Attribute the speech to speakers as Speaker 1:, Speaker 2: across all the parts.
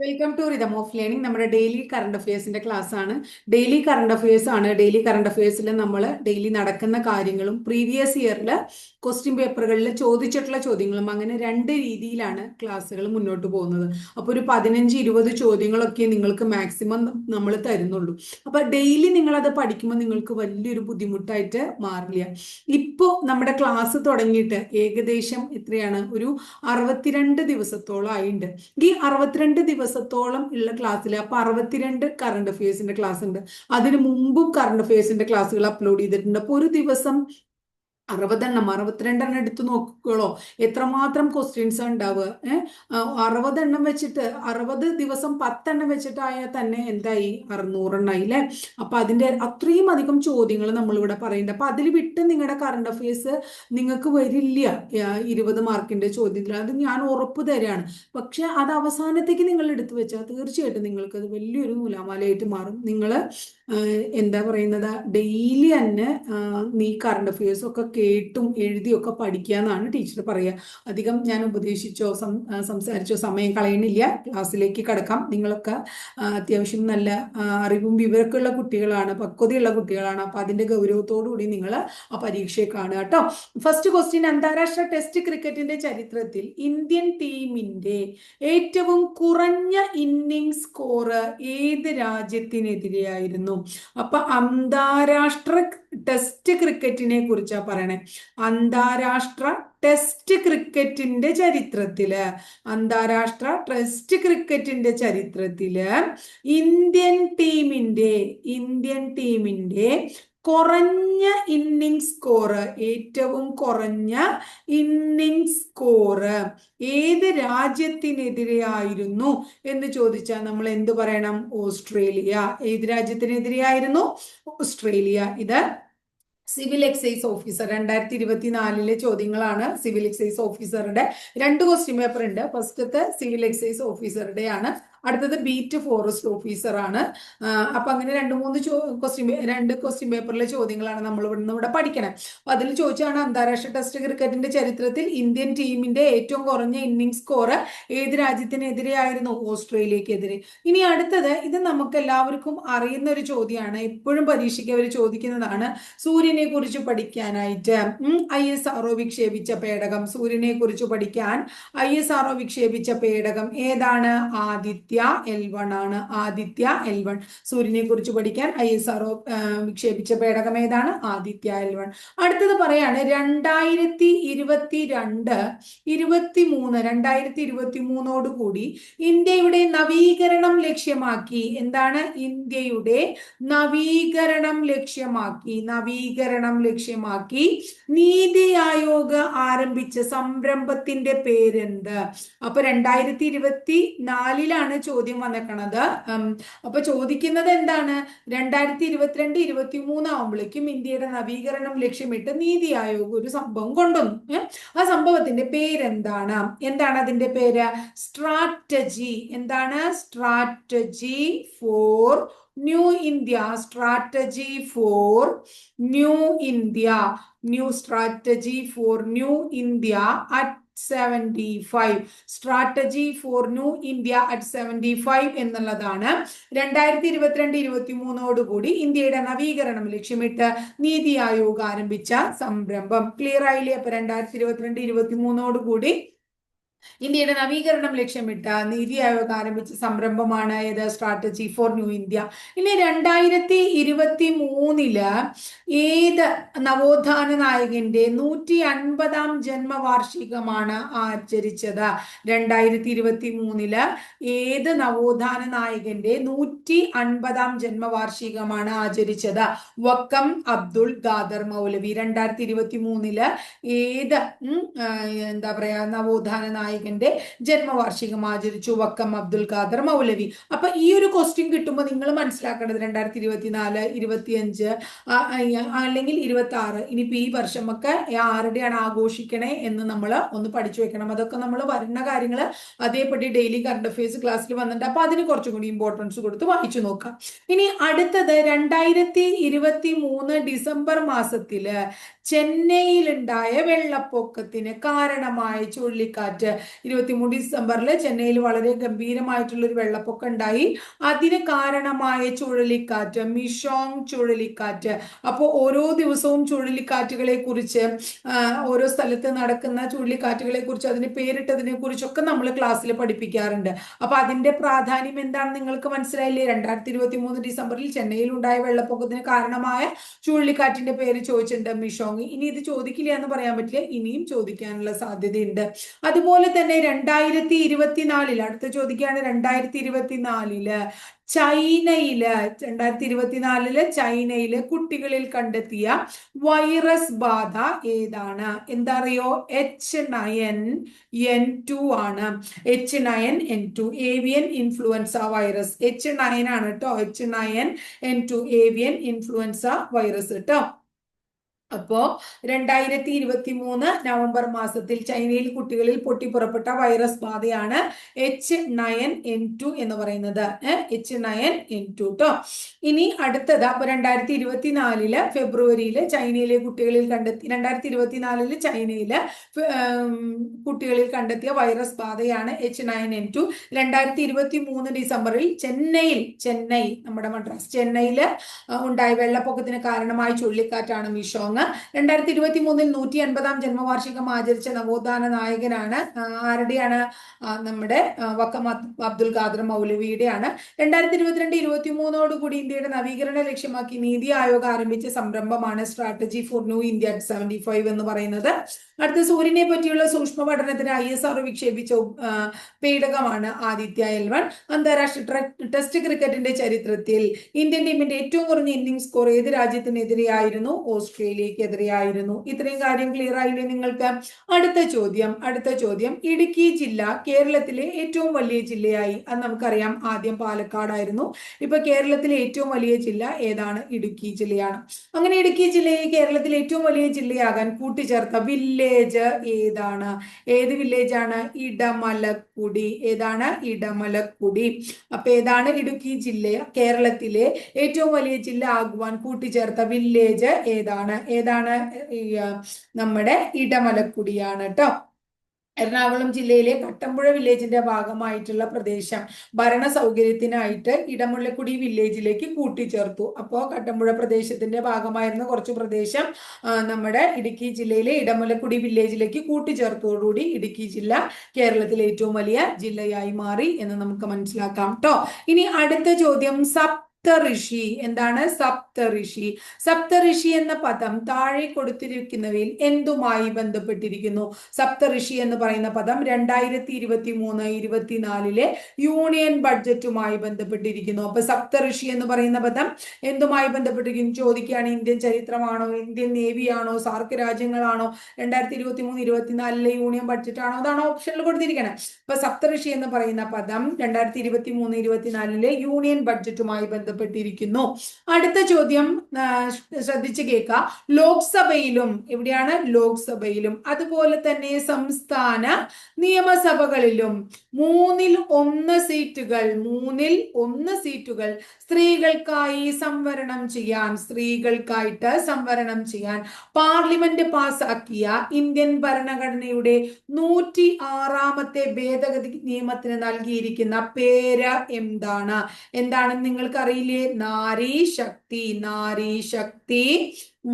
Speaker 1: Welcome to rhythm of learning നമ്മുടെ daily current അഫയേഴ്സിന്റെ class ആണ്. ഡെയിലി കറണ്ട് അഫയേഴ്സ് ആണ്. ഡെയിലി കറണ്ട് അഫയേഴ്സിൽ നമ്മൾ ഡെയിലി നടക്കുന്ന കാര്യങ്ങളും പ്രീവിയസ് ഇയറിൽ ക്വസ്റ്റ്യൻ പേപ്പറുകളിൽ ചോദിച്ചിട്ടുള്ള ചോദ്യങ്ങളും അങ്ങനെ രണ്ട് രീതിയിലാണ് ക്ലാസ്സുകൾ മുന്നോട്ട് പോകുന്നത്. അപ്പോൾ ഒരു പതിനഞ്ച് ഇരുപത് ചോദ്യങ്ങളൊക്കെ നിങ്ങൾക്ക് മാക്സിമം നമ്മൾ തരുന്നുള്ളൂ. അപ്പോൾ ഡെയിലി നിങ്ങളത് പഠിക്കുമ്പോൾ നിങ്ങൾക്ക് വലിയൊരു ബുദ്ധിമുട്ടായിട്ട് മാറില്ല. ഇപ്പോൾ നമ്മുടെ ക്ലാസ് തുടങ്ങിയിട്ട് ഏകദേശം എത്രയാണ്? ഒരു അറുപത്തിരണ്ട് ദിവസത്തോളം ആയിട്ടുണ്ട് ഈ അറുപത്തിരണ്ട് ദിവസത്തോളം ഉള്ള ക്ലാസ്സിൽ അപ്പൊ അറുപത്തിരണ്ട് കറണ്ട് അഫയേഴ്സിന്റെ ക്ലാസ് ഉണ്ട്. അതിന് മുമ്പും കറണ്ട് അഫയേഴ്സിന്റെ ക്ലാസ്സുകൾ അപ്ലോഡ് ചെയ്തിട്ടുണ്ട്. അപ്പൊ ഒരു ദിവസം അറുപതെണ്ണം അറുപത്തിരണ്ടെണ്ണം എടുത്തു നോക്കുകയോ എത്രമാത്രം ക്വസ്റ്റ്യൻസ് ഉണ്ടാവുക? അറുപതെണ്ണം വെച്ചിട്ട് അറുപത് ദിവസം പത്തെണ്ണം വെച്ചിട്ടായാൽ തന്നെ എന്തായി? അറുന്നൂറെണ്ണായി അല്ലേ അപ്പൊ അതിന്റെ അത്രയും അധികം ചോദ്യങ്ങൾ നമ്മളിവിടെ പറയുന്നുണ്ട് അപ്പൊ അതിൽ വിട്ട് നിങ്ങളുടെ കറണ്ട് അഫയേഴ്സ് നിങ്ങൾക്ക് വരില്ല ഇരുപത് മാർക്കിന്റെ ചോദ്യത്തിൽ അത് ഞാൻ ഉറപ്പ് തരാണ്. പക്ഷെ അത് അവസാനത്തേക്ക് നിങ്ങൾ എടുത്തു വെച്ചാൽ തീർച്ചയായിട്ടും നിങ്ങൾക്ക് അത് വലിയൊരു നൂലാമാലയായിട്ട് മാറും. നിങ്ങൾ എന്താ പറയുന്നത്? ഡെയിലി തന്നെ നീ കറണ്ട് അഫയേഴ്സ് ഒക്കെ കേട്ടും എഴുതിയൊക്കെ പഠിക്കാന്നാണ് ടീച്ചർ പറയുക അധികം ഞാൻ ഉപദേശിച്ചോ സംസാരിച്ചോ സമയം കളയണില്ല. ക്ലാസ്സിലേക്ക് കടക്കാം. നിങ്ങളൊക്കെ അത്യാവശ്യം നല്ല അറിവും വിവരമൊക്കെ ഉള്ള കുട്ടികളാണ് പക്വതയുള്ള കുട്ടികളാണ്. അപ്പൊ അതിന്റെ ഗൗരവത്തോടു കൂടി നിങ്ങൾ ആ പരീക്ഷയെ കാണുക കേട്ടോ ഫസ്റ്റ് ക്വസ്റ്റ്യൻ അന്താരാഷ്ട്ര ടെസ്റ്റ് ക്രിക്കറ്റിന്റെ ചരിത്രത്തിൽ ഇന്ത്യൻ ടീമിന്റെ ഏറ്റവും കുറഞ്ഞ ഇന്നിംഗ് സ്കോർ ഏത് രാജ്യത്തിനെതിരെയായിരുന്നു? അപ്പൊ അന്താരാഷ്ട്ര ടെസ്റ്റ് ക്രിക്കറ്റിനെ കുറിച്ചാ പറയണേ അന്താരാഷ്ട്ര ടെസ്റ്റ് ക്രിക്കറ്റിന്റെ ചരിത്രത്തിൽ. അന്താരാഷ്ട്ര ടെസ്റ്റ് ക്രിക്കറ്റിന്റെ ചരിത്രത്തിൽ ഇന്ത്യൻ ടീമിന്റെ ഇന്ത്യൻ ടീമിന്റെ കുറഞ്ഞ ഇന്നിംഗ് സ്കോറ് ഏറ്റവും കുറഞ്ഞ ഇന്നിംഗ് സ്കോറ് ഏത് രാജ്യത്തിനെതിരെയായിരുന്നു എന്ന് ചോദിച്ചാൽ നമ്മൾ എന്ത് പറയണം? ഓസ്ട്രേലിയ. ഏത് രാജ്യത്തിനെതിരെയായിരുന്നു? ഓസ്ട്രേലിയ. ഇത് സിവിൽ എക്സൈസ് ഓഫീസർ രണ്ടായിരത്തി ഇരുപത്തിനാലിലെ ചോദ്യങ്ങളാണ് സിവിൽ എക്സൈസ് ഓഫീസറുടെ രണ്ട് ക്വസ്റ്റ്യൻ പേപ്പർ ഉണ്ട്. ഫസ്റ്റത്തെ സിവിൽ എക്സൈസ് ഓഫീസറുടെ ആണ് അടുത്തത് ബീറ്റ് ഫോറസ്റ്റ് ഓഫീസറാണ്. അപ്പൊ അങ്ങനെ രണ്ട് മൂന്ന് ക്വസ്റ്റ്യൻ രണ്ട് ക്വസ്റ്റ്യൻ പേപ്പറിലെ ചോദ്യങ്ങളാണ് നമ്മൾ ഇവിടെ നിന്ന് ഇവിടെ പഠിക്കണം. അപ്പൊ അതിൽ ചോദിച്ചാണ് അന്താരാഷ്ട്ര ടെസ്റ്റ് ക്രിക്കറ്റിന്റെ ചരിത്രത്തിൽ ഇന്ത്യൻ ടീമിന്റെ ഏറ്റവും കുറഞ്ഞ ഇന്നിംഗ് സ്കോർ ഏത് രാജ്യത്തിനെതിരെയായിരുന്നു ഓസ്ട്രേലിയക്കെതിരെ. ഇനി അടുത്തത് ഇത് നമുക്ക് എല്ലാവർക്കും അറിയുന്ന ഒരു ചോദ്യമാണ് എപ്പോഴും പരീക്ഷയ്ക്ക് അവർ ചോദിക്കുന്നതാണ്. സൂര്യനെ കുറിച്ച് പഠിക്കാനായിട്ട് ഐ എസ് ആർഒ വിക്ഷേപിച്ച പേടകം. സൂര്യനെ കുറിച്ച് പഠിക്കാൻ ഐ എസ് ആർഒ വിക്ഷേപിച്ച പേടകം ഏതാണ്? ആദിത്യ എൽ വൺ ആണ്. ആദിത്യ എൽ വൺ സൂര്യനെ കുറിച്ച് പഠിക്കാൻ ഐ എസ് ആർഒ വിക്ഷേപിച്ച പേടകം ഏതാണ്? ആദിത്യ എൽ വൺ അടുത്തത് പറയാണ് രണ്ടായിരത്തി ഇരുപത്തി രണ്ട് ഇരുപത്തി മൂന്ന് രണ്ടായിരത്തി ഇരുപത്തി മൂന്നോട് കൂടി ഇന്ത്യയുടെ നവീകരണം ലക്ഷ്യമാക്കി. എന്താണ്? ഇന്ത്യയുടെ നവീകരണം ലക്ഷ്യമാക്കി. നവീകരണം ലക്ഷ്യമാക്കി നീതി ആയോഗ് ആരംഭിച്ച സംരംഭത്തിന്റെ പേരെന്ത്? അപ്പൊ രണ്ടായിരത്തി ഇരുപത്തി നാലിലാണ് ചോദ്യം വന്നേക്കണത് അപ്പൊ ചോദിക്കുന്നത് എന്താണ്? രണ്ടായിരത്തി ഇരുപത്തിരണ്ട് ഇരുപത്തി മൂന്ന് ആവുമ്പോഴേക്കും ഇന്ത്യയുടെ നവീകരണം ലക്ഷ്യമിട്ട് നീതി ആയോഗ് ഒരു സംഭവം കൊണ്ടുവന്നു. ആ സംഭവത്തിന്റെ പേരെന്താണ്? എന്താണ് അതിന്റെ പേര്? സ്ട്രാറ്റജി. എന്താണ്? Strategy for new India. Strategy for new India. New strategy for new India at seventy five strategy for new India at seventy five എന്നുള്ളതാണ്. രണ്ടായിരത്തി ഇരുപത്തിരണ്ട് ഇരുപത്തി മൂന്നോടുകൂടി ഇന്ത്യയുടെ നവീകരണം ലക്ഷ്യമിട്ട് നീതി ആയോഗ് ആരംഭിച്ച സംരംഭം. ക്ലിയർ ആയില്ലേ? അപ്പൊ രണ്ടായിരത്തി ഇരുപത്തിരണ്ട് ഇരുപത്തി മൂന്നോടുകൂടി ഇന്ത്യയുടെ നവീകരണം ലക്ഷ്യമിട്ട നീതി ആയോഗ് ആരംഭിച്ച സംരംഭമാണ് ഏത്? സ്ട്രാറ്റജി ഫോർ ന്യൂ ഇന്ത്യ ഇനി രണ്ടായിരത്തി ഇരുപത്തി മൂന്നിൽ ഏത് നവോത്ഥാന നായകന്റെ നൂറ്റി അൻപതാം ജന്മവാർഷികമാണ് ആചരിച്ചത്? രണ്ടായിരത്തി ഇരുപത്തി മൂന്നിൽ ഏത് നവോത്ഥാന നായകന്റെ നൂറ്റി അൻപതാം ജന്മവാർഷികമാണ് ആചരിച്ചത്? വക്കം അബ്ദുൾ ഖാദർ മൗലവി. രണ്ടായിരത്തി ഇരുപത്തി മൂന്നിൽ ഏത് എന്താ പറയാ നവോത്ഥാന നായകൻ നായകന്റെ ജന്മവാർഷികം ആചരിച്ചു. വക്കം അബ്ദുൽ ഖാദർ മൗലവി. അപ്പൊ ഈ ഒരു ക്വസ്റ്റ്യൻ കിട്ടുമ്പോൾ നിങ്ങൾ മനസ്സിലാക്കേണ്ടത് രണ്ടായിരത്തി ഇരുപത്തിനാല് ഇരുപത്തിയഞ്ച് അല്ലെങ്കിൽ ഇരുപത്തി ആറ് ഇനിയിപ്പോ ഈ വർഷമൊക്കെ ആരുടെയാണ് ആഘോഷിക്കണേ എന്ന് നമ്മൾ ഒന്ന് പഠിച്ചു വെക്കണം. അതൊക്കെ നമ്മൾ വരുന്ന കാര്യങ്ങൾ അതേപടി ഡെയിലി കറണ്ട് അഫയേഴ്സ് ക്ലാസ്സിൽ വന്നിട്ടുണ്ട്. അപ്പൊ അതിന് കുറച്ചും കൂടി ഇമ്പോർട്ടൻസ് കൊടുത്ത് വായിച്ചു നോക്കാം. ഇനി അടുത്തത് രണ്ടായിരത്തി ഇരുപത്തി മൂന്ന് ഡിസംബർ മാസത്തിൽ ചെന്നൈയിലുണ്ടായ വെള്ളപ്പൊക്കത്തിന് കാരണമായ ചുഴലിക്കാറ്റ്. ഇരുപത്തിമൂന്ന് ഡിസംബറിൽ ചെന്നൈയിൽ വളരെ ഗംഭീരമായിട്ടുള്ള ഒരു വെള്ളപ്പൊക്കം ഉണ്ടായി. അതിന് കാരണമായ ചുഴലിക്കാറ്റ് മിഷോങ് ചുഴലിക്കാറ്റ്. അപ്പോൾ ഓരോ ദിവസവും ചുഴലിക്കാറ്റുകളെ കുറിച്ച് ഓരോ സ്ഥലത്ത് നടക്കുന്ന ചുഴലിക്കാറ്റുകളെ കുറിച്ച് അതിന് പേരിട്ടതിനെ കുറിച്ചൊക്കെ നമ്മൾ ക്ലാസ്സിൽ പഠിപ്പിക്കാറുണ്ട്. അപ്പൊ അതിന്റെ പ്രാധാന്യം എന്താണ് നിങ്ങൾക്ക് മനസ്സിലായില്ലേ? രണ്ടായിരത്തി ഇരുപത്തി മൂന്ന് ഡിസംബറിൽ ചെന്നൈയിൽ ഉണ്ടായ വെള്ളപ്പൊക്കത്തിന് കാരണമായ ചുഴലിക്കാറ്റിന്റെ പേര് ചോദിച്ചിട്ടുണ്ട് മിഷോങ്. ഇനി ഇത് ചോദിക്കില്ല എന്ന് പറയാൻ പറ്റില്ല. ഇനിയും ചോദിക്കാനുള്ള സാധ്യതയുണ്ട്. അതുപോലെ തന്നെ രണ്ടായിരത്തി ഇരുപത്തിനാലിൽ അടുത്ത ചോദിക്കുകയാണ് രണ്ടായിരത്തി ഇരുപത്തിനാലിൽ ചൈനയിൽ രണ്ടായിരത്തി ഇരുപത്തിനാലിൽ ചൈനയിൽ കുട്ടികളിൽ കണ്ടെത്തിയ വൈറസ് ബാധ ഏതാണ്? എന്താ അറിയോ എച്ച് നയൻ എൻ ടു ആണ്. H nine N two avian influenza virus. H nine ആണ് കേട്ടോ. H nine N two avian influenza virus കേട്ടോ. അപ്പോ രണ്ടായിരത്തി ഇരുപത്തി മൂന്ന് നവംബർ മാസത്തിൽ ചൈനയിൽ കുട്ടികളിൽ പൊട്ടിപ്പുറപ്പെട്ട വൈറസ് ബാധയാണ് എച്ച് നയൻ എൻ ടു എന്ന് പറയുന്നത്. എച്ച് നയൻ എൻ ടു കേട്ടോ ഇനി അടുത്തത് അപ്പൊ രണ്ടായിരത്തി ഇരുപത്തിനാലിൽ ഫെബ്രുവരിയിൽ ചൈനയിലെ കുട്ടികളിൽ കണ്ടെത്തി രണ്ടായിരത്തി ഇരുപത്തിനാലിൽ ചൈനയിൽ കുട്ടികളിൽ കണ്ടെത്തിയ വൈറസ് ബാധയാണ് എച്ച് നയൻ എൻ ടു രണ്ടായിരത്തി ഇരുപത്തി മൂന്ന് ഡിസംബറിൽ ചെന്നൈയിൽ ചെന്നൈ നമ്മുടെ മദ്രാസ് ചെന്നൈയിൽ ഉണ്ടായ വെള്ളപ്പൊക്കത്തിന് കാരണമായി ചുഴലിക്കാറ്റാണ് മിഷോങ് രണ്ടായിരത്തി ഇരുപത്തി മൂന്നിൽ നൂറ്റി അൻപതാം ജന്മവാർഷികം ആചരിച്ച നവോത്ഥാന നായകനാണ് ആരുടെയാണ്? നമ്മുടെ വക്കം അബ്ദുൽ ഖാദർ മൗലവിയുടെയാണ്. രണ്ടായിരത്തി ഇരുപത്തിരണ്ട് ഇരുപത്തി മൂന്നോടുകൂടി ഇന്ത്യയുടെ നവീകരണ ലക്ഷ്യമാക്കി നീതി ആയോഗ് ആരംഭിച്ച സംരംഭമാണ് strategy for new India seventy five എന്ന് പറയുന്നത്. അടുത്ത സൂര്യനെ പറ്റിയുള്ള സൂക്ഷ്മ പഠനത്തിന് ഐ എസ് ആർ വിക്ഷേപിച്ച പേടകമാണ് ആദിത്യ എൽവൺ. അന്താരാഷ്ട്ര ടെസ്റ്റ് ക്രിക്കറ്റിന്റെ ചരിത്രത്തിൽ ഇന്ത്യൻ ടീമിന്റെ ഏറ്റവും കുറഞ്ഞ ഇന്നിംഗ് സ്കോർ ഏത് രാജ്യത്തിനെതിരെയായിരുന്നു? ഓസ്ട്രേലിയക്കെതിരെയായിരുന്നു ഇത്രയും കാര്യം ക്ലിയർ ആയില്ലേ നിങ്ങൾക്ക്? അടുത്ത ചോദ്യം അടുത്ത ചോദ്യം. ഇടുക്കി ജില്ല കേരളത്തിലെ ഏറ്റവും വലിയ ജില്ലയായി അത് നമുക്കറിയാം. ആദ്യം പാലക്കാടായിരുന്നു. ഇപ്പൊ കേരളത്തിലെ ഏറ്റവും വലിയ ജില്ല ഏതാണ്? ഇടുക്കി ജില്ലയാണ്. അങ്ങനെ ഇടുക്കി ജില്ലയെ കേരളത്തിലെ ഏറ്റവും വലിയ ജില്ലയാകാൻ കൂട്ടിച്ചേർത്ത വില്ലേജ് ഏതാണ്? ഏത് വില്ലേജ് ആണ്? ഇടമലക്കുടി. ഏതാണ്? ഇടമലക്കുടി. അപ്പൊ ഏതാണ് ഇടുക്കി ജില്ല? കേരളത്തിലെ ഏറ്റവും വലിയ ജില്ല ആകുവാൻ കൂട്ടിച്ചേർത്ത വില്ലേജ് ഏതാണ്? ഏതാണ്? നമ്മുടെ ഇടമലക്കുടിയാണ് കേട്ടോ എറണാകുളം ജില്ലയിലെ കട്ടമ്പുഴ വില്ലേജിന്റെ ഭാഗമായിട്ടുള്ള പ്രദേശം ഭരണ സൗകര്യത്തിനായിട്ട് ഇടമുള്ളക്കുടി വില്ലേജിലേക്ക് കൂട്ടിച്ചേർത്തു. അപ്പോൾ കട്ടമ്പുഴ പ്രദേശത്തിന്റെ ഭാഗമായിരുന്ന കുറച്ച് പ്രദേശം നമ്മുടെ ഇടുക്കി ജില്ലയിലെ ഇടമുലക്കുടി വില്ലേജിലേക്ക് കൂട്ടിച്ചേർത്തോടുകൂടി ഇടുക്കി ജില്ല കേരളത്തിലെ ഏറ്റവും വലിയ ജില്ലയായി മാറി എന്ന് നമുക്ക് മനസ്സിലാക്കാം കേട്ടോ ഇനി അടുത്ത ചോദ്യം സബ് സപ്തഋഷി. എന്താണ്? സപ്തഋഷി. സപ്തഋഷി എന്ന പദം താഴെ കൊടുത്തിരിക്കുന്നവയിൽ എന്തുമായി ബന്ധപ്പെട്ടിരിക്കുന്നു? സപ്തഋഷി എന്ന് പറയുന്ന പദം രണ്ടായിരത്തി ഇരുപത്തി മൂന്ന് ഇരുപത്തിനാലിലെ യൂണിയൻ ബഡ്ജറ്റുമായി ബന്ധപ്പെട്ടിരിക്കുന്നു. അപ്പൊ സപ്തഋഷി എന്ന് പറയുന്ന പദം എന്തുമായി ബന്ധപ്പെട്ടിരിക്കുന്നു? ചോദിക്കുകയാണ് ഇന്ത്യൻ ചരിത്രമാണോ? ഇന്ത്യൻ നേവിയാണോ? സാർക്ക് രാജ്യങ്ങളാണോ? രണ്ടായിരത്തി ഇരുപത്തി മൂന്ന് ഇരുപത്തിനാലിലെ യൂണിയൻ ബഡ്ജറ്റ് ആണോ അതാണ് ഓപ്ഷനിൽ കൊടുത്തിരിക്കുന്നത് അപ്പൊ സപ്തഋഷി എന്ന് പറയുന്ന പദം രണ്ടായിരത്തി ഇരുപത്തി മൂന്ന് ഇരുപത്തിനാലിലെ യൂണിയൻ ബഡ്ജറ്റുമായി ബന്ധപ്പെട്ട് ബന്ധപ്പെട്ടിരിക്കുന്നു. അടുത്ത ചോദ്യം ശ്രദ്ധിച്ചു കേൾക്കുക ലോക്സഭയിലും എവിടെയാണ് ലോക്സഭയിലും? അതുപോലെ തന്നെ സംസ്ഥാന നിയമസഭകളിലും മൂന്നിൽ ഒന്ന് സീറ്റുകൾ മൂന്നിൽ ഒന്ന് സീറ്റുകൾ സ്ത്രീകൾക്കായി സംവരണം ചെയ്യാൻ സ്ത്രീകൾക്കായിട്ട് സംവരണം ചെയ്യാൻ പാർലമെന്റ് പാസാക്കിയ ഇന്ത്യൻ ഭരണഘടനയുടെ നൂറ്റി ആറാമത്തെ ഭേദഗതി നിയമത്തിന് നൽകിയിരിക്കുന്ന പേര് എന്താണ്? എന്താണെന്ന് നിങ്ങൾക്ക് അറിയില്ലേ? നാരി ശക്തി നാരി ശക്തി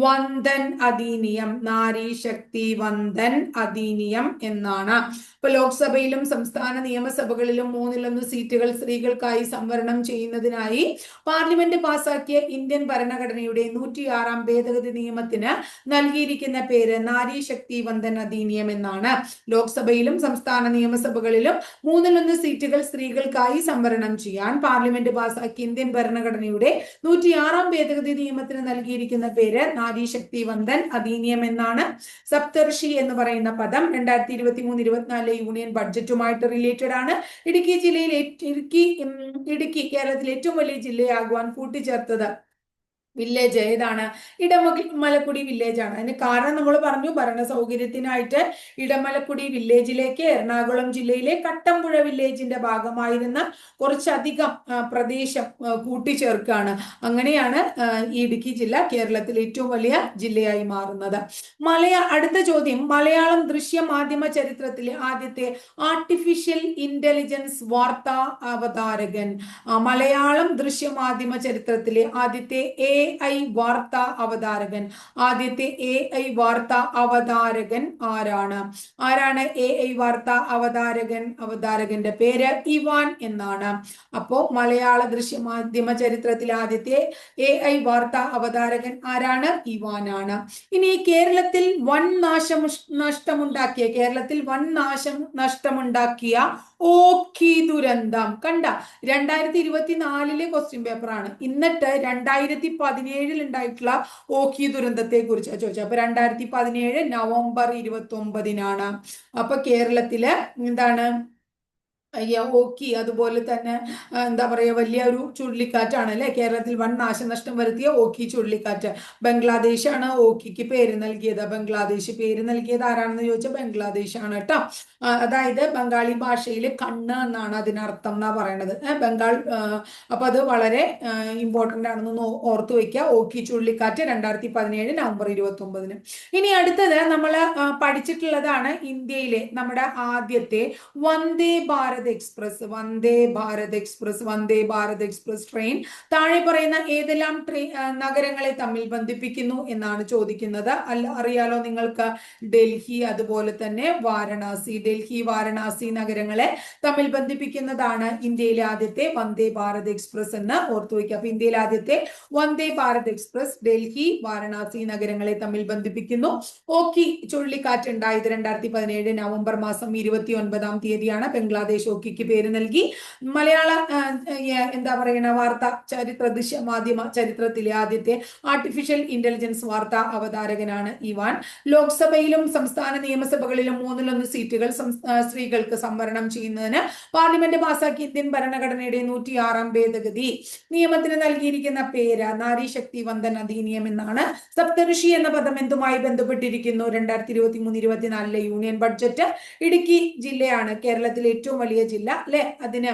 Speaker 1: വന്ദൻ അധീനിയം നാരി ശക്തി വന്ദൻ അധീനിയം എന്നാണ്. ഇപ്പൊ ലോക്സഭയിലും സംസ്ഥാന നിയമസഭകളിലും മൂന്നിലൊന്ന് സീറ്റുകൾ സ്ത്രീകൾക്കായി സംവരണം ചെയ്യുന്നതിനായി പാർലമെന്റ് പാസാക്കിയ ഇന്ത്യൻ ഭരണഘടനയുടെ നൂറ്റിയാറാം ഭേദഗതി നിയമത്തിന് നൽകിയിരിക്കുന്ന പേര് നാരി ശക്തി വന്ദൻ അധീനിയം എന്നാണ്. ലോക്സഭയിലും സംസ്ഥാന നിയമസഭകളിലും മൂന്നിലൊന്ന് സീറ്റുകൾ സ്ത്രീകൾക്കായി സംവരണം ചെയ്യാൻ പാർലമെന്റ് പാസാക്കിയ ഇന്ത്യൻ ഭരണഘടനയുടെ നൂറ്റിയാറാം ഭേദഗതി നിയമത്തിന് നൽകിയിരിക്കുന്ന പേര് നാരീശക്തി വന്ദൻ അധീനിയം എന്നാണ്. സപ്തർഷി എന്ന് പറയുന്ന പദം രണ്ടായിരത്തി ഇരുപത്തി മൂന്ന് ഇരുപത്തിനാലിലെ യൂണിയൻ ബഡ്ജറ്റുമായിട്ട് റിലേറ്റഡ് ആണ്. ഇടുക്കി ജില്ലയിൽ ഇടുക്കി ഇടുക്കി കേരളത്തിലെ ഏറ്റവും വലിയ ജില്ലയാകുവാൻ കൂട്ടിച്ചേർത്തത് വില്ലേജ് ഏതാണ്? ഇടമലക്കുടി വില്ലേജ് ആണ്. അതിന് കാരണം നമ്മൾ പറഞ്ഞു ഭരണ സൗകര്യത്തിനായിട്ട് ഇടമലക്കുടി വില്ലേജിലേക്ക് എറണാകുളം ജില്ലയിലെ കട്ടമ്പുഴ വില്ലേജിന്റെ ഭാഗമായിരുന്ന കുറച്ചധികം പ്രദേശം കൂട്ടിച്ചേർക്കുകയാണ് അങ്ങനെയാണ് ഈ ഇടുക്കി ജില്ല കേരളത്തിലെ ഏറ്റവും വലിയ ജില്ലയായി മാറുന്നത്. മലയാ അടുത്ത ചോദ്യം. മലയാളം ദൃശ്യ മാധ്യമ ചരിത്രത്തിലെ ആദ്യത്തെ ആർട്ടിഫിഷ്യൽ ഇന്റലിജൻസ് വാർത്താ അവതാരകൻ. മലയാളം ദൃശ്യ മാധ്യമ ചരിത്രത്തിലെ ആദ്യത്തെ എ ഐ വാർത്താ അവതാരകൻ. ആദ്യത്തെ എ ഐ വാർത്താ അവതാരകൻ ആരാണ്? ആരാണ് എ ഐ വാർത്താ അവതാരകൻ? അവതാരകന്റെ പേര് ഇവാൻ എന്നാണ്. അപ്പോ മലയാള ദൃശ്യ മാധ്യമ ചരിത്രത്തിൽ ആദ്യത്തെ എ ഐ വാർത്താ അവതാരകൻ ആരാണ്? ഇവാനാണ്. ഇനി കേരളത്തിൽ വൻ നാശം നഷ്ടമുണ്ടാക്കിയ കേരളത്തിൽ വൻ നാശം നഷ്ടമുണ്ടാക്കിയ ഓഖി ദുരന്തം. കണ്ട രണ്ടായിരത്തി ഇരുപത്തി നാലിലെ ക്വസ്റ്റ്യൻ ആണ്. എന്നിട്ട് രണ്ടായിരത്തി പതിനേഴിൽ ഉണ്ടായിട്ടുള്ള ഓക്കി ദുരന്തത്തെ കുറിച്ച് ചോദിച്ചത് അപ്പൊ രണ്ടായിരത്തി പതിനേഴ് നവംബർ ഇരുപത്തി ഒമ്പതിനാണ് അപ്പൊ കേരളത്തിൽ എന്താണ്? ഓക്കി അതുപോലെ തന്നെ എന്താ പറയുക വലിയ ഒരു ചുഴലിക്കാറ്റാണ് അല്ലെ? കേരളത്തിൽ വൻ നാശനഷ്ടം വരുത്തിയ ഓക്കി ചുഴലിക്കാറ്റ്. ബംഗ്ലാദേശാണ് ഓക്കിക്ക് പേര് നൽകിയത്. ബംഗ്ലാദേശ് പേര് നൽകിയത് ആരാണെന്ന് ചോദിച്ചാൽ ബംഗ്ലാദേശ് ആണ് കേട്ടോ അതായത് ബംഗാളി ഭാഷയിൽ കണ്ണ് എന്നാണ് അതിനർത്ഥം എന്നാ പറയണത്. ബംഗാൾ അപ്പൊ അത് വളരെ ഇമ്പോർട്ടന്റ് ആണെന്ന് ഓർത്തു വെക്കുക ഓക്കി ചുഴലിക്കാറ്റ് രണ്ടായിരത്തി പതിനേഴ് നവംബർ ഇരുപത്തി ഒമ്പതിന് ഇനി അടുത്തത് നമ്മൾ പഠിച്ചിട്ടുള്ളതാണ് ഇന്ത്യയിലെ നമ്മുടെ ആദ്യത്തെ Vande Bharat Bharat express Vande Bharat express Vande Bharat express train. താഴെ പറയുന്ന ഏതെല്ലാം ട്രെയിൻ നഗരങ്ങളെ തമ്മിൽ ബന്ധിപ്പിക്കുന്നു എന്നാണ് ചോദിക്കുന്നത്. അല്ല അറിയാലോ നിങ്ങൾക്ക് ഡൽഹി അതുപോലെ തന്നെ വാരണാസി. ഡൽഹി വാരണാസി നഗരങ്ങളെ തമ്മിൽ ബന്ധിപ്പിക്കുന്നതാണ് ഇന്ത്യയിലെ ആദ്യത്തെ വന്ദേ ഭാരത് എക്സ്പ്രസ് എന്ന് ഓർത്തു വയ്ക്കുക. അപ്പൊ ഇന്ത്യയിലെ ആദ്യത്തെ വന്ദേ ഭാരത് എക്സ്പ്രസ് ഡൽഹി വാരണാസി നഗരങ്ങളെ തമ്മിൽ ബന്ധിപ്പിക്കുന്നു. ഓക്കി ചുഴലിക്കാറ്റ് ഉണ്ടായത് രണ്ടായിരത്തി പതിനേഴ് നവംബർ മാസം ഇരുപത്തി ഒൻപതാം തീയതിയാണ്. ബംഗ്ലാദേശ് ഷോക്കിക്ക് പേര് നൽകി. മലയാള എന്താ പറയണ വാർത്ത ചരിത്ര ദൃശ്യ മാധ്യമ ചരിത്രത്തിലെ ആദ്യത്തെ ആർട്ടിഫിഷ്യൽ ഇന്റലിജൻസ് വാർത്താ അവതാരകനാണ് ഇവാൻ. ലോക്സഭയിലും സംസ്ഥാന നിയമസഭകളിലും മൂന്നിലൊന്ന് സീറ്റുകൾ സ്ത്രീകൾക്ക് സംവരണം ചെയ്യുന്നതിന് പാർലമെന്റ് പാസാക്കിയ ഇന്ത്യൻ ഭരണഘടനയുടെ നൂറ്റി ആറാം ഭേദഗതി. നിയമത്തിന് നൽകിയിരിക്കുന്ന പേര് നാരി ശക്തി വന്ദൻ അധിനിയം എന്നാണ്. സപ്തഋഷി എന്ന പദം എന്തുമായി ബന്ധപ്പെട്ടിരിക്കുന്നു? രണ്ടായിരത്തി ഇരുപത്തി മൂന്ന് ഇരുപത്തിനാലിലെ യൂണിയൻ ബഡ്ജറ്റ് ഇടുക്കി ജില്ലയാണ് കേരളത്തിലെ ഏറ്റവും വലിയ ജില്ല അല്ലെ? അതിന്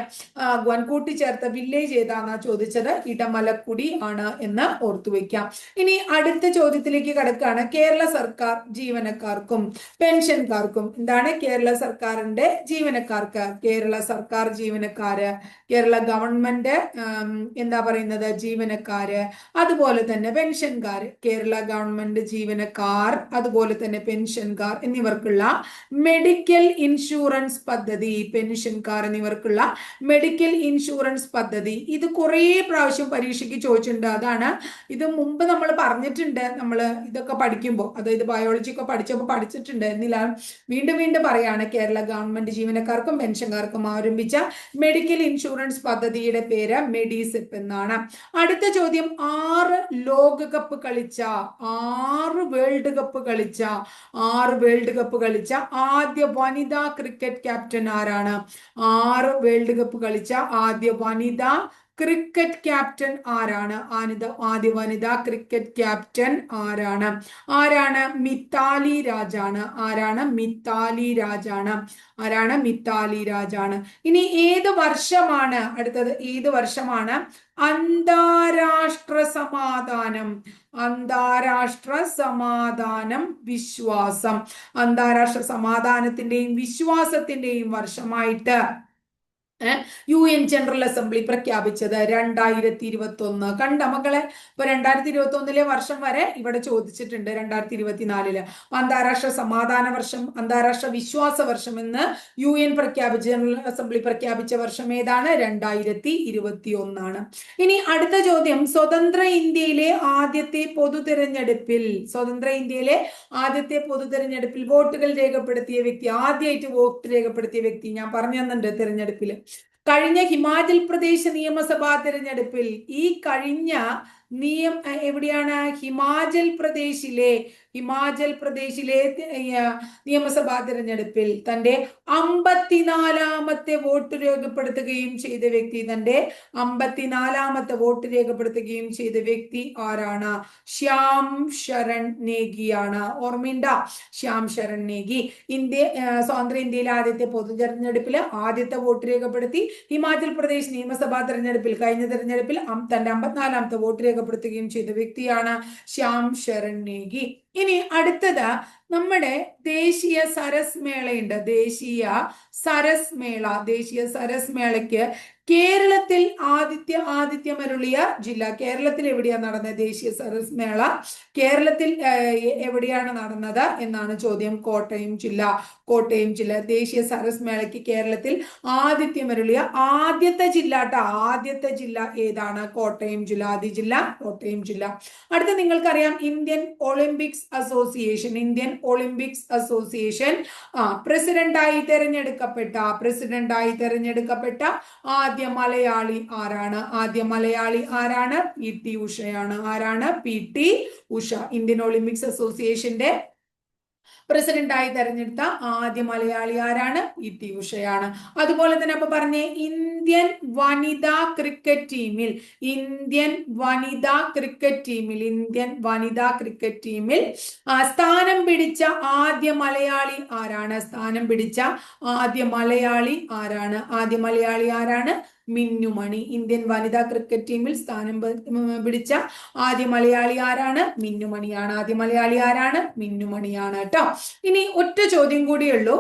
Speaker 1: വൻകൂട്ടി ചേർത്ത വില്ലേജ് ഏതാന്നാ ചോദിച്ചത്? ഇടമലക്കുടി ആണ് എന്ന് ഓർത്തു വെക്കാം. ഇനി അടുത്ത ചോദ്യത്തിലേക്ക് കടക്കുകയാണ്. കേരള സർക്കാർ ജീവനക്കാർക്കും പെൻഷൻകാർക്കും എന്താണ് കേരള സർക്കാരിന്റെ ജീവനക്കാർക്ക്? കേരള സർക്കാർ ജീവനക്കാര് കേരള ഗവൺമെന്റ് എന്താ പറയുന്നത്? ജീവനക്കാര് അതുപോലെ തന്നെ പെൻഷൻകാർ കേരള ഗവൺമെന്റ് ജീവനക്കാർ അതുപോലെ തന്നെ പെൻഷൻകാർ എന്നിവർക്കുള്ള മെഡിക്കൽ ഇൻഷുറൻസ് പദ്ധതി പെൻഷൻ പെൻഷൻകാർ എന്നിവർക്കുള്ള മെഡിക്കൽ ഇൻഷുറൻസ് പദ്ധതി. ഇത് കുറേ പ്രാവശ്യം പരീക്ഷയ്ക്ക് ചോദിച്ചിട്ടുണ്ട്. അതാണ് ഇത് മുമ്പ് നമ്മൾ പറഞ്ഞിട്ടുണ്ട്. നമ്മൾ ഇതൊക്കെ പഠിക്കുമ്പോൾ അതായത് ബയോളജി ഒക്കെ പഠിച്ചപ്പോൾ പഠിച്ചിട്ടുണ്ട് എന്നില്ല. വീണ്ടും വീണ്ടും പറയാണ് കേരള ഗവൺമെന്റ് ജീവനക്കാർക്കും പെൻഷൻകാർക്കും ആരംഭിച്ച മെഡിക്കൽ ഇൻഷുറൻസ് പദ്ധതിയുടെ പേര് മെഡിസിപ്പ് എന്നാണ്. അടുത്ത ചോദ്യം ആറ് ലോകകപ്പ് കളിച്ച ആറ് വേൾഡ് കപ്പ് കളിച്ച ആറ് വേൾഡ് കപ്പ് കളിച്ച ആദ്യ വനിതാ ക്രിക്കറ്റ് ക്യാപ്റ്റൻ ആരാണ്? ആറ് വേൾഡ് കപ്പ് കളിച്ച ആദ്യ വനിത ക്രിക്കറ്റ് ക്യാപ്റ്റൻ ആരാണ്? ആനിത ആദ്യ വനിതാ ക്രിക്കറ്റ് ക്യാപ്റ്റൻ ആരാണ്? ആരാണ്? മിത്താലി രാജാണ്. ആരാണ്? മിത്താലി രാജാണ്. ആരാണ്? മിത്താലി രാജാണ്. ഇനി ഏത് വർഷമാണ്? അടുത്തത് ഏത് വർഷമാണ്? അന്താരാഷ്ട്ര സമാധാനം. അന്താരാഷ്ട്ര സമാധാനം വിശ്വാസം. അന്താരാഷ്ട്ര സമാധാനത്തിന്റെയും വിശ്വാസത്തിന്റെയും വർഷമായിട്ട് യു എൻ ജനറൽ അസംബ്ലി പ്രഖ്യാപിച്ചത് രണ്ടായിരത്തി ഇരുപത്തി ഒന്ന് കണ്ട മക്കളെ? ഇപ്പൊ രണ്ടായിരത്തി ഇരുപത്തി ഒന്നിലെ വർഷം വരെ ഇവിടെ ചോദിച്ചിട്ടുണ്ട് രണ്ടായിരത്തി ഇരുപത്തിനാലിൽ അന്താരാഷ്ട്ര സമാധാന വർഷം അന്താരാഷ്ട്ര വിശ്വാസ വർഷം എന്ന് യു എൻ പ്രഖ്യാപിച്ച ജനറൽ അസംബ്ലി പ്രഖ്യാപിച്ച വർഷം ഏതാണ്? രണ്ടായിരത്തി ഇരുപത്തി ഒന്നാണ് ഇനി അടുത്ത ചോദ്യം. സ്വതന്ത്ര ഇന്ത്യയിലെ ആദ്യത്തെ പൊതു തിരഞ്ഞെടുപ്പിൽ സ്വതന്ത്ര ഇന്ത്യയിലെ ആദ്യത്തെ പൊതു തിരഞ്ഞെടുപ്പിൽ വോട്ടുകൾ രേഖപ്പെടുത്തിയ വ്യക്തി ആദ്യമായിട്ട് വോട്ട് രേഖപ്പെടുത്തിയ വ്യക്തി ഞാൻ പറഞ്ഞു തന്നിട്ടുണ്ട് തെരഞ്ഞെടുപ്പിൽ കഴിഞ്ഞ ഹിമാചൽ പ്രദേശ് നിയമസഭാ തിരഞ്ഞെടുപ്പിൽ ഈ കഴിഞ്ഞ നിയം എവിടെയാണ്? ഹിമാചൽ പ്രദേശിലെ ഹിമാചൽ പ്രദേശിലെ നിയമസഭാ തിരഞ്ഞെടുപ്പിൽ തന്റെ അമ്പത്തിനാലാമത്തെ വോട്ട് രേഖപ്പെടുത്തുകയും ചെയ്ത വ്യക്തി തന്റെ അമ്പത്തിനാലാമത്തെ വോട്ട് രേഖപ്പെടുത്തുകയും ചെയ്ത വ്യക്തി ആരാണ്? ശ്യാം ശരൺ നേഗിയാണ്. ഓർമ്മയുണ്ട? ശ്യാം ശരൺ നേഗി. ഇന്ത്യ സ്വതന്ത്ര ഇന്ത്യയിലെ ആദ്യത്തെ പൊതു തെരഞ്ഞെടുപ്പിൽ ആദ്യത്തെ വോട്ട് രേഖപ്പെടുത്തി ഹിമാചൽ പ്രദേശ് നിയമസഭാ തെരഞ്ഞെടുപ്പിൽ കഴിഞ്ഞ തെരഞ്ഞെടുപ്പിൽ തന്റെ അമ്പത്തിനാലാമത്തെ വോട്ട് രേഖപ്പെടുത്തുകയും ചെയ്ത വ്യക്തിയാണ് ശ്യാം ശരൺ നേഗി. ഇനി അടുത്തത് നമ്മുടെ ദേശീയ സരസ് മേളയുണ്ട്. ദേശീയ സരസ് മേള. ദേശീയ സരസ് മേളയ്ക്ക് കേരളത്തിൽ ആദിത്യ ആദിത്യമരുളിയ ജില്ല. കേരളത്തിൽ എവിടെയാണ് നടന്നത്? ദേശീയ സരസ് മേള. കേരളത്തിൽ എവിടെയാണ് നടന്നത് എന്നാണ് ചോദ്യം. കോട്ടയം ജില്ല. കോട്ടയം ജില്ല. ദേശീയ സരസ് മേളയ്ക്ക് കേരളത്തിൽ ആദിത്യമരുളിയ ആദ്യത്തെ ജില്ല കേട്ടോ ആദ്യത്തെ ജില്ല ഏതാണ്? കോട്ടയം ജില്ല. ആദ്യ ജില്ല കോട്ടയം ജില്ല. അടുത്ത നിങ്ങൾക്കറിയാം. Indian Olympics association. Indian Olympics association പ്രസിഡന്റായി തെരഞ്ഞെടുക്കപ്പെട്ട പ്രസിഡന്റായി തെരഞ്ഞെടുക്കപ്പെട്ട ആദ്യ മലയാളി ആരാണ്? ആദ്യ മലയാളി ആരാണ്? പി ടി ഉഷയാണ്. ആരാണ്? P T Usha. Indian Olympics അസോസിയേഷന്റെ പ്രസിഡന്റായി തെരഞ്ഞെടുത്ത ആദ്യ മലയാളി ആരാണ്? ഇ ടി ഉഷയാണ്. അതുപോലെ തന്നെ അപ്പൊ പറഞ്ഞേ ഇന്ത്യൻ വനിതാ ക്രിക്കറ്റ് ടീമിൽ ഇന്ത്യൻ വനിതാ ക്രിക്കറ്റ് ടീമിൽ ഇന്ത്യൻ വനിതാ ക്രിക്കറ്റ് ടീമിൽ സ്ഥാനം പിടിച്ച ആദ്യ മലയാളി ആരാണ്? സ്ഥാനം പിടിച്ച ആദ്യ മലയാളി ആരാണ്? ആദ്യ മലയാളി ആരാണ്? മിന്നുമണി. ഇന്ത്യൻ വനിതാ ക്രിക്കറ്റ് ടീമിൽ സ്ഥാനം പിടിച്ച ആദ്യ മലയാളി ആരാണ്? മിന്നുമണിയാണ്. ആദ്യ മലയാളി ആരാണ്? മിന്നുമണിയാണ് കേട്ടോ ഇനി ഒറ്റ ചോദ്യം കൂടിയുള്ളൂ.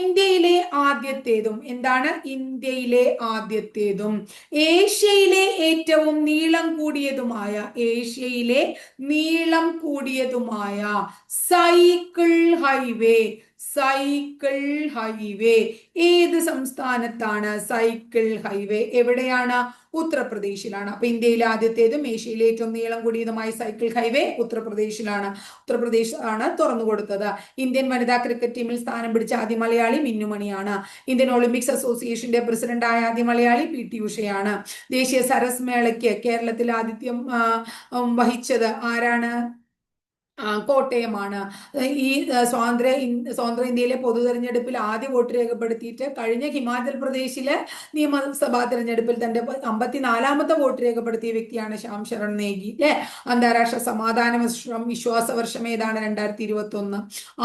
Speaker 1: ഇന്ത്യയിലെ ആദ്യത്തേതും എന്താണ്? ഇന്ത്യയിലെ ആദ്യത്തേതും. ഏഷ്യയിലെ ഏറ്റവും നീളം കൂടിയതുമായ ഏഷ്യയിലെ നീളം കൂടിയതുമായ സൈക്കിൾ ഹൈവേ. സൈക്കിൾ ഹൈവേ ഏത് സംസ്ഥാനത്താണ് സൈക്കിൾ ഹൈവേ എവിടെയാണ്? ഉത്തർപ്രദേശിലാണ്. അപ്പൊ ഇന്ത്യയിലെ ആദ്യത്തേതും ഏഷ്യയിലെ ഏറ്റവും നീളം കൂടിയതുമായ സൈക്കിൾ ഹൈവേ ഉത്തർപ്രദേശിലാണ്. ഉത്തർപ്രദേശ് ആണ് തുറന്നു കൊടുത്തത്. ഇന്ത്യൻ വനിതാ ക്രിക്കറ്റ് ടീമിൽ സ്ഥാനം പിടിച്ച ആദ്യ മലയാളി മിന്നുമണിയാണ്. ഇന്ത്യൻ ഒളിമ്പിക്സ് അസോസിയേഷന്റെ പ്രസിഡന്റായ ആദ്യ മലയാളി പി ടി ഉഷയാണ്. ദേശീയ സരസ് മേളയ്ക്ക് കേരളത്തിൽ ആതിഥ്യം വഹിച്ചത് ആരാണ്? കോട്ടയമാണ്. ഈ സ്വാതന്ത്ര്യ സ്വാതന്ത്ര്യ ഇന്ത്യയിലെ പൊതു തെരഞ്ഞെടുപ്പിൽ ആദ്യ വോട്ട് രേഖപ്പെടുത്തിയിട്ട് കഴിഞ്ഞ ഹിമാചൽ പ്രദേശിലെ നിയമസഭാ തെരഞ്ഞെടുപ്പിൽ തന്റെ അമ്പത്തിനാലാമത്തെ വോട്ട് രേഖപ്പെടുത്തിയ വ്യക്തിയാണ് ശ്യാം ശരൺ നേഗി അല്ലെ അന്താരാഷ്ട്ര സമാധാന വർഷം വിശ്വാസ വർഷം ഏതാണ് രണ്ടായിരത്തി ഇരുപത്തി ഒന്ന്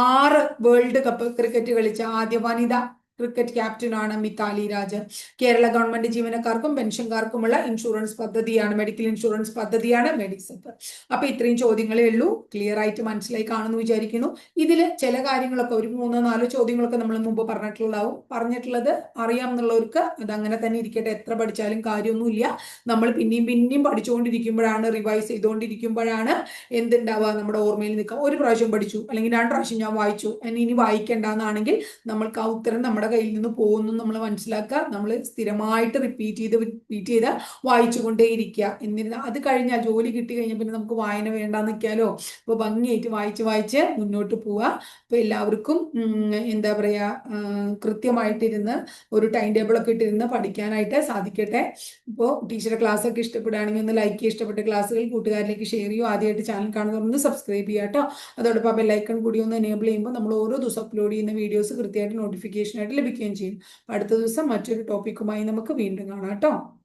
Speaker 1: ആറ് വേൾഡ് കപ്പ് ക്രിക്കറ്റ് കളിച്ച ആദ്യ വനിത ക്രിക്കറ്റ് ക്യാപ്റ്റനാണ് മിതാലി രാജ് കേരള ഗവൺമെന്റ് ജീവനക്കാർക്കും പെൻഷൻകാർക്കുമുള്ള ഇൻഷുറൻസ് പദ്ധതിയാണ് മെഡിക്കൽ ഇൻഷുറൻസ് പദ്ധതിയാണ് മെഡിസെപ്പ് അപ്പൊ ഇത്രയും ചോദ്യങ്ങളേ ഉള്ളൂ. ക്ലിയർ ആയിട്ട് മനസ്സിലായി കാണുന്നു വിചാരിക്കുന്നു. ഇതിൽ ചില കാര്യങ്ങളൊക്കെ ഒരു മൂന്നോ നാലോ ചോദ്യങ്ങളൊക്കെ നമ്മൾ മുമ്പ് പറഞ്ഞിട്ടുള്ളതാവും. പറഞ്ഞിട്ടുള്ളത് അറിയാം എന്നുള്ളവർക്ക് അത് അങ്ങനെ തന്നെ ഇരിക്കട്ടെ. എത്ര പഠിച്ചാലും കാര്യമൊന്നുമില്ല. നമ്മൾ പിന്നെയും പിന്നെയും പഠിച്ചുകൊണ്ടിരിക്കുമ്പോഴാണ് റിവൈസ് ചെയ്തുകൊണ്ടിരിക്കുമ്പോഴാണ് എന്തുണ്ടാവുക നമ്മുടെ ഓർമ്മയിൽ നിൽക്കുക. ഒരു പ്രാവശ്യം പഠിച്ചു അല്ലെങ്കിൽ രണ്ട് പ്രാവശ്യം ഞാൻ വായിച്ചു. ഇനി വായിക്കേണ്ടെന്നാണെങ്കിൽ നമ്മൾക്ക് ആ ഉത്തരം നമ്മുടെ നമ്മുടെ കയ്യിൽ നിന്ന് പോകുന്നു നമ്മൾ മനസ്സിലാക്കുക നമ്മൾ സ്ഥിരമായിട്ട് റിപ്പീറ്റ് ചെയ്ത് റിപ്പീറ്റ് ചെയ്ത് വായിച്ചുകൊണ്ടേയിരിക്കുക. എന്നിരുന്ന അത് കഴിഞ്ഞാൽ ജോലി കിട്ടി കഴിഞ്ഞാൽ പിന്നെ നമുക്ക് വായന വേണ്ടാന്ന് നിൽക്കാലോ. അപ്പോൾ ഭംഗിയായിട്ട് വായിച്ച് വായിച്ച് മുന്നോട്ട് പോവുക. അപ്പോൾ എല്ലാവർക്കും എന്താ പറയുക കൃത്യമായിട്ടിരുന്ന് ഒരു ടൈം ടേബിൾ ഒക്കെ ഇട്ടിരുന്ന് പഠിക്കാനായിട്ട് സാധിക്കട്ടെ. ഇപ്പോൾ ടീച്ചറുടെ ക്ലാസ് ഒക്കെ ഇഷ്ടപ്പെടുകയാണെങ്കിൽ ഒന്ന് ലൈക്ക് ചെയ്യുക. ഇഷ്ടപ്പെട്ട ക്ലാസ്സുകൾ കൂട്ടുകാരിലേക്ക് ഷെയർ ചെയ്യുക. ആദ്യമായിട്ട് ചാനൽ കാണുന്നവർ ഒന്ന് സബ്സ്ക്രൈബ് ചെയ്യുക കേട്ടോ. അതോടൊപ്പം ബെല്ലൈക്കൺ കൂടി ഒന്ന് എനേബിൾ ചെയ്യുമ്പോൾ നമ്മൾ ഓരോ ദിവസം അപ്ലോഡ് ചെയ്യുന്ന വീഡിയോസ് കൃത്യമായിട്ട് നോട്ടിഫിക്കേഷൻ ആയിട്ട് ലഭിക്കുകയും ചെയ്യും. അടുത്ത ദിവസം മറ്റൊരു ടോപ്പിക്കുമായി നമുക്ക് വീണ്ടും കാണാം കേട്ടോ.